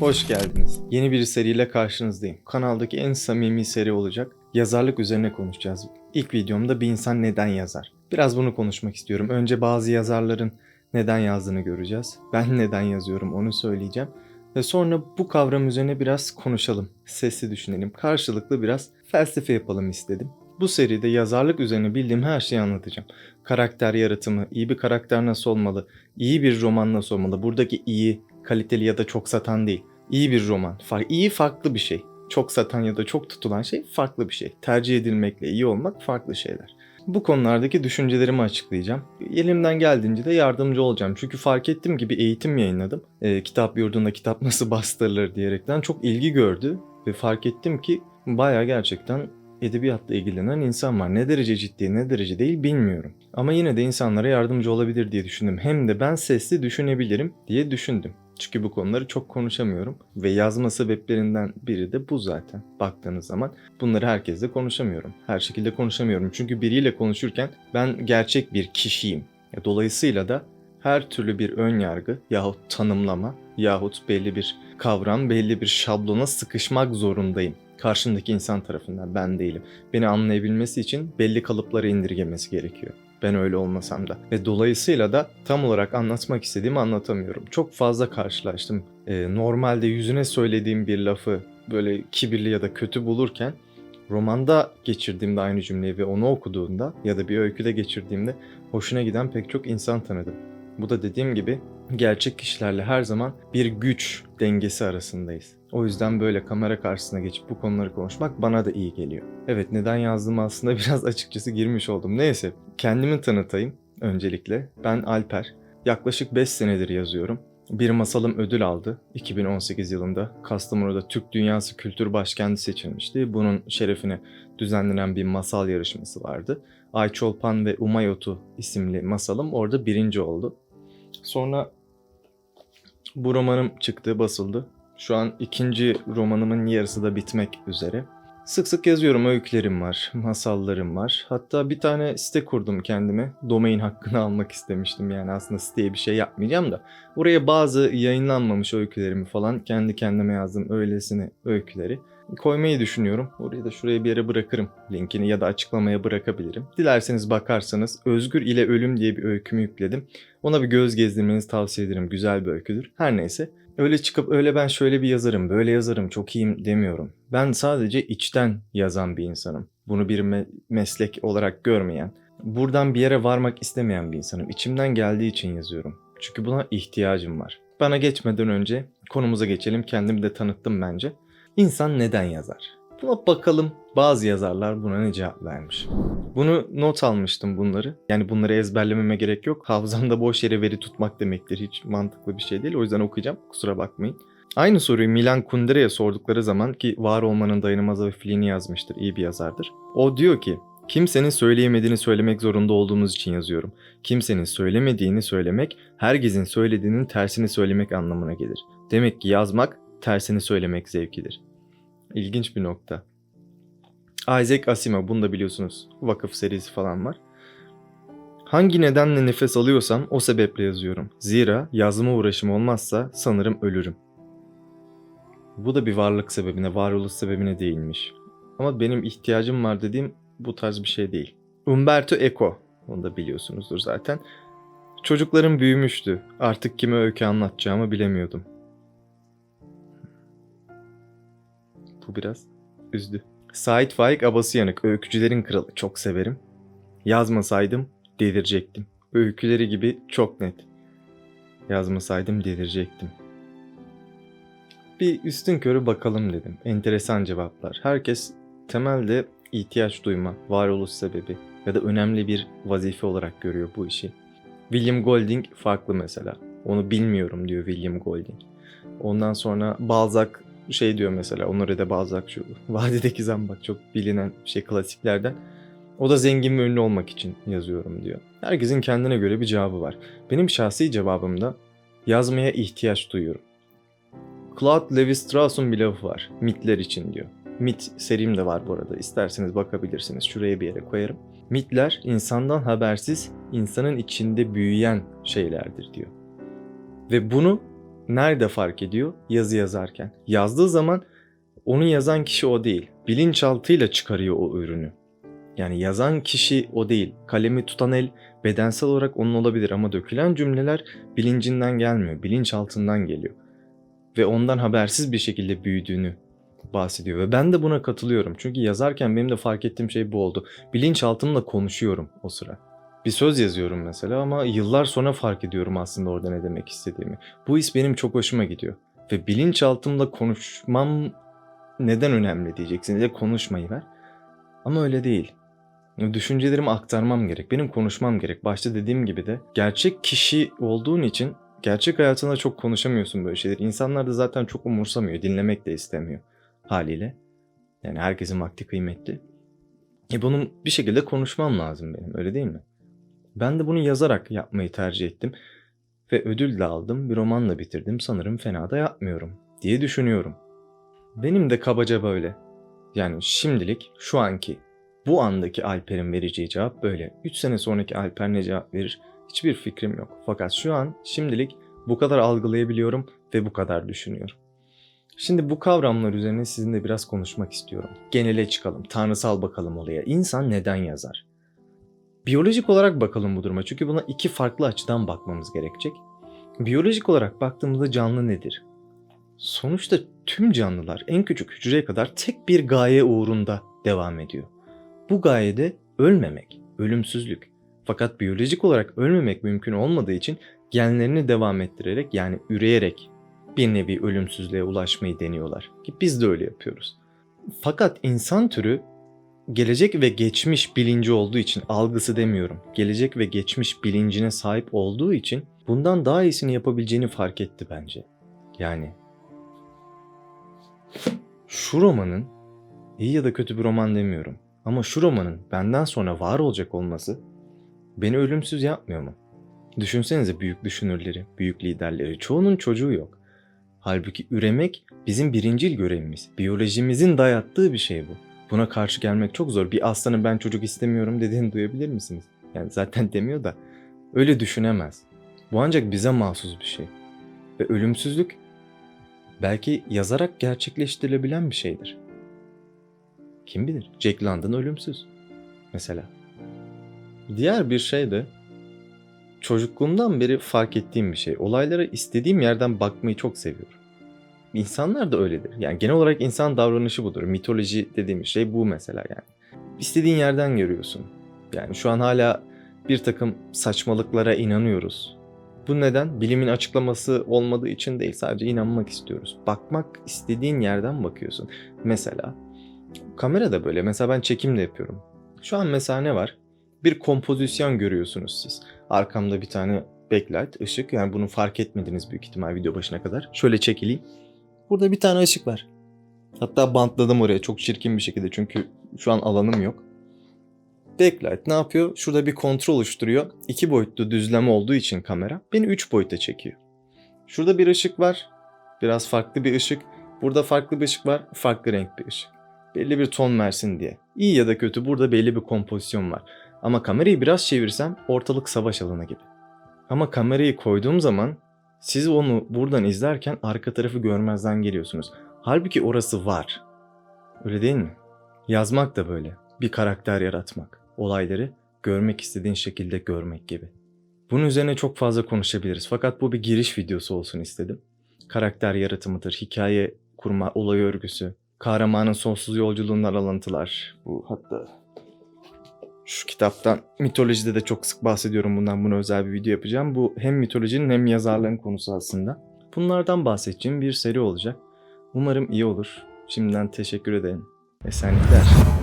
Hoş geldiniz. Yeni bir seriyle karşınızdayım. Kanaldaki en samimi seri olacak. Yazarlık üzerine konuşacağız. İlk videomda bir insan neden yazar? Biraz bunu konuşmak istiyorum. Önce bazı yazarların neden yazdığını göreceğiz. Ben neden yazıyorum onu söyleyeceğim. Ve sonra bu kavram üzerine biraz konuşalım. Sesli düşünelim. Karşılıklı biraz felsefe yapalım istedim. Bu seride yazarlık üzerine bildiğim her şeyi anlatacağım. Karakter yaratımı, iyi bir karakter nasıl olmalı, iyi bir roman nasıl olmalı, buradaki iyi, kaliteli ya da çok satan değil. İyi bir roman. İyi farklı bir şey. Çok satan ya da çok tutulan şey farklı bir şey. Tercih edilmekle iyi olmak farklı şeyler. Bu konulardaki düşüncelerimi açıklayacağım. Elimden geldiğince de yardımcı olacağım. Çünkü fark ettim gibi eğitim yayınladım. Ee, kitap yurdunda kitap nasıl bastırılır diyerekten çok ilgi gördü. Ve fark ettim ki baya gerçekten edebiyatla ilgilenen insan var. Ne derece ciddi ne derece değil bilmiyorum. Ama yine de insanlara yardımcı olabilir diye düşündüm. Hem de ben sesli düşünebilirim diye düşündüm. Çünkü bu konuları çok konuşamıyorum ve yazma sebeplerinden biri de bu zaten. Baktığınız zaman bunları herkesle konuşamıyorum. Her şekilde konuşamıyorum. Çünkü biriyle konuşurken ben gerçek bir kişiyim. Dolayısıyla da her türlü bir ön yargı yahut tanımlama yahut belli bir kavram, belli bir şablona sıkışmak zorundayım. Karşımdaki insan tarafından ben değilim. Beni anlayabilmesi için belli kalıplara indirgemesi gerekiyor. Ben öyle olmasam da. Ve dolayısıyla da tam olarak anlatmak istediğimi anlatamıyorum. Çok fazla karşılaştım. Ee, normalde yüzüne söylediğim bir lafı böyle kibirli ya da kötü bulurken romanda geçirdiğimde aynı cümleyi ve onu okuduğunda ya da bir öyküde geçirdiğimde hoşuna giden pek çok insan tanıdım. Bu da dediğim gibi gerçek kişilerle her zaman bir güç dengesi arasındayız. O yüzden böyle kamera karşısına geçip bu konuları konuşmak bana da iyi geliyor. Evet neden yazdığımı aslında biraz açıkçası girmiş oldum. Neyse kendimi tanıtayım öncelikle. Ben Alper. Yaklaşık 5 senedir yazıyorum. Bir masalım ödül aldı 2018 yılında. Kastamonu'da Türk Dünyası Kültür Başkenti seçilmişti. Bunun şerefine düzenlenen bir masal yarışması vardı. Ayçolpan ve Umayotu isimli masalım orada birinci oldu. Sonra bu romanım çıktı, basıldı. Şu an ikinci romanımın yarısı da bitmek üzere. Sık sık yazıyorum, öykülerim var, masallarım var. Hatta bir tane site kurdum kendime. Domain hakkını almak istemiştim yani aslında siteye bir şey yapmayacağım da. Oraya bazı yayınlanmamış öykülerimi falan kendi kendime yazdım öylesine öyküleri koymayı düşünüyorum. Orayı da şuraya bir yere bırakırım linkini ya da açıklamaya bırakabilirim. Dilerseniz bakarsanız Özgür ile Ölüm diye bir öykümü yükledim. Ona bir göz gezdirmenizi tavsiye ederim. Güzel bir öyküdür. Her neyse. Öyle çıkıp öyle ben şöyle bir yazarım, böyle yazarım, çok iyiyim demiyorum. Ben sadece içten yazan bir insanım. Bunu bir me- meslek olarak görmeyen, buradan bir yere varmak istemeyen bir insanım. İçimden geldiği için yazıyorum. Çünkü buna ihtiyacım var. Bana geçmeden önce konumuza geçelim. Kendimi de tanıttım bence. İnsan neden yazar? Buna bakalım bazı yazarlar buna ne cevap vermiş. Bunu not almıştım bunları. Yani bunları ezberlememe gerek yok. Hafızamda boş yere veri tutmak demektir. Hiç mantıklı bir şey değil. O yüzden okuyacağım. Kusura bakmayın. Aynı soruyu Milan Kundera'ya sordukları zaman ki var olmanın dayanılmaz hafifliğini yazmıştır. iyi bir yazardır. O diyor ki Kimsenin söyleyemediğini söylemek zorunda olduğumuz için yazıyorum. Kimsenin söylemediğini söylemek, herkesin söylediğinin tersini söylemek anlamına gelir. Demek ki yazmak, tersini söylemek zevkidir. İlginç bir nokta. Isaac Asimov, bunu da biliyorsunuz. Vakıf serisi falan var. Hangi nedenle nefes alıyorsam o sebeple yazıyorum. Zira yazma uğraşım olmazsa sanırım ölürüm. Bu da bir varlık sebebine, varoluş sebebine değinmiş. Ama benim ihtiyacım var dediğim bu tarz bir şey değil. Umberto Eco, onu da biliyorsunuzdur zaten. Çocuklarım büyümüştü. Artık kime öykü anlatacağımı bilemiyordum. Bu biraz üzdü. Sait Faik Abasıyanık, Öykücülerin Kralı. Çok severim. Yazmasaydım delirecektim. Öyküleri gibi çok net. Yazmasaydım delirecektim. Bir üstün körü bakalım dedim. Enteresan cevaplar. Herkes temelde ihtiyaç duyma, varoluş sebebi ya da önemli bir vazife olarak görüyor bu işi. William Golding farklı mesela. Onu bilmiyorum diyor William Golding. Ondan sonra Balzac şey diyor mesela Honoré Balzac şu Vadideki Zambak çok bilinen şey klasiklerden. O da zengin ve ünlü olmak için yazıyorum diyor. Herkesin kendine göre bir cevabı var. Benim şahsi cevabım da yazmaya ihtiyaç duyuyorum. Claude Levi-Strauss'un bir lafı var. Mitler için diyor. Mit serim de var bu arada. İsterseniz bakabilirsiniz. Şuraya bir yere koyarım. Mitler insandan habersiz insanın içinde büyüyen şeylerdir diyor. Ve bunu nerede fark ediyor? Yazı yazarken. Yazdığı zaman onu yazan kişi o değil. Bilinçaltıyla çıkarıyor o ürünü. Yani yazan kişi o değil. Kalemi tutan el bedensel olarak onun olabilir ama dökülen cümleler bilincinden gelmiyor. Bilinçaltından geliyor. Ve ondan habersiz bir şekilde büyüdüğünü bahsediyor. Ve ben de buna katılıyorum. Çünkü yazarken benim de fark ettiğim şey bu oldu. Bilinçaltımla konuşuyorum o sıra. Bir söz yazıyorum mesela ama yıllar sonra fark ediyorum aslında orada ne demek istediğimi. Bu his benim çok hoşuma gidiyor. Ve bilinçaltımla konuşmam neden önemli diyeceksin. De konuşmayı ver. Ama öyle değil. Düşüncelerimi aktarmam gerek. Benim konuşmam gerek. Başta dediğim gibi de gerçek kişi olduğun için gerçek hayatında çok konuşamıyorsun böyle şeyler. İnsanlar da zaten çok umursamıyor. Dinlemek de istemiyor haliyle. Yani herkesin vakti kıymetli. E bunun bir şekilde konuşmam lazım benim öyle değil mi? Ben de bunu yazarak yapmayı tercih ettim. Ve ödül de aldım. Bir romanla bitirdim. Sanırım fena da yapmıyorum diye düşünüyorum. Benim de kabaca böyle. Yani şimdilik şu anki bu andaki Alper'in vereceği cevap böyle. 3 sene sonraki Alper ne cevap verir hiçbir fikrim yok. Fakat şu an şimdilik bu kadar algılayabiliyorum ve bu kadar düşünüyorum. Şimdi bu kavramlar üzerine sizinle biraz konuşmak istiyorum. Genele çıkalım, tanrısal bakalım olaya. İnsan neden yazar? Biyolojik olarak bakalım bu duruma çünkü buna iki farklı açıdan bakmamız gerekecek. Biyolojik olarak baktığımızda canlı nedir? Sonuçta tüm canlılar en küçük hücreye kadar tek bir gaye uğrunda devam ediyor. Bu gayede ölmemek, ölümsüzlük. Fakat biyolojik olarak ölmemek mümkün olmadığı için genlerini devam ettirerek yani üreyerek bir nevi ölümsüzlüğe ulaşmayı deniyorlar. Ki biz de öyle yapıyoruz. Fakat insan türü gelecek ve geçmiş bilinci olduğu için algısı demiyorum. Gelecek ve geçmiş bilincine sahip olduğu için bundan daha iyisini yapabileceğini fark etti bence. Yani şu romanın iyi ya da kötü bir roman demiyorum. Ama şu romanın benden sonra var olacak olması beni ölümsüz yapmıyor mu? Düşünsenize büyük düşünürleri, büyük liderleri. Çoğunun çocuğu yok. Halbuki üremek bizim birincil görevimiz. Biyolojimizin dayattığı bir şey bu. Buna karşı gelmek çok zor. Bir aslanın ben çocuk istemiyorum dediğini duyabilir misiniz? Yani zaten demiyor da öyle düşünemez. Bu ancak bize mahsus bir şey. Ve ölümsüzlük belki yazarak gerçekleştirilebilen bir şeydir. Kim bilir? Jack London ölümsüz. Mesela. Diğer bir şey de çocukluğumdan beri fark ettiğim bir şey. Olaylara istediğim yerden bakmayı çok seviyorum. İnsanlar da öyledir. Yani genel olarak insan davranışı budur. Mitoloji dediğim şey bu mesela yani. İstediğin yerden görüyorsun. Yani şu an hala bir takım saçmalıklara inanıyoruz. Bu neden? Bilimin açıklaması olmadığı için değil. Sadece inanmak istiyoruz. Bakmak istediğin yerden bakıyorsun. Mesela kamera da böyle. Mesela ben çekim de yapıyorum. Şu an mesela ne var? Bir kompozisyon görüyorsunuz siz. Arkamda bir tane backlight, ışık. Yani bunu fark etmediniz büyük ihtimal video başına kadar. Şöyle çekileyim. Burada bir tane ışık var. Hatta bantladım oraya çok çirkin bir şekilde çünkü şu an alanım yok. Backlight ne yapıyor? Şurada bir kontrol oluşturuyor. İki boyutlu düzleme olduğu için kamera beni üç boyuta çekiyor. Şurada bir ışık var. Biraz farklı bir ışık. Burada farklı bir ışık var. Farklı renk bir ışık. Belli bir ton versin diye. İyi ya da kötü burada belli bir kompozisyon var. Ama kamerayı biraz çevirsem ortalık savaş alanı gibi. Ama kamerayı koyduğum zaman siz onu buradan izlerken arka tarafı görmezden geliyorsunuz. Halbuki orası var. Öyle değil mi? Yazmak da böyle. Bir karakter yaratmak. Olayları görmek istediğin şekilde görmek gibi. Bunun üzerine çok fazla konuşabiliriz. Fakat bu bir giriş videosu olsun istedim. Karakter yaratımıdır, hikaye kurma, olay örgüsü, kahramanın sonsuz yolculuğundan alıntılar. Bu hatta şu kitaptan mitolojide de çok sık bahsediyorum bundan buna özel bir video yapacağım. Bu hem mitolojinin hem yazarların konusu aslında. Bunlardan bahsedeceğim bir seri olacak. Umarım iyi olur. Şimdiden teşekkür ederim. Esenlikler.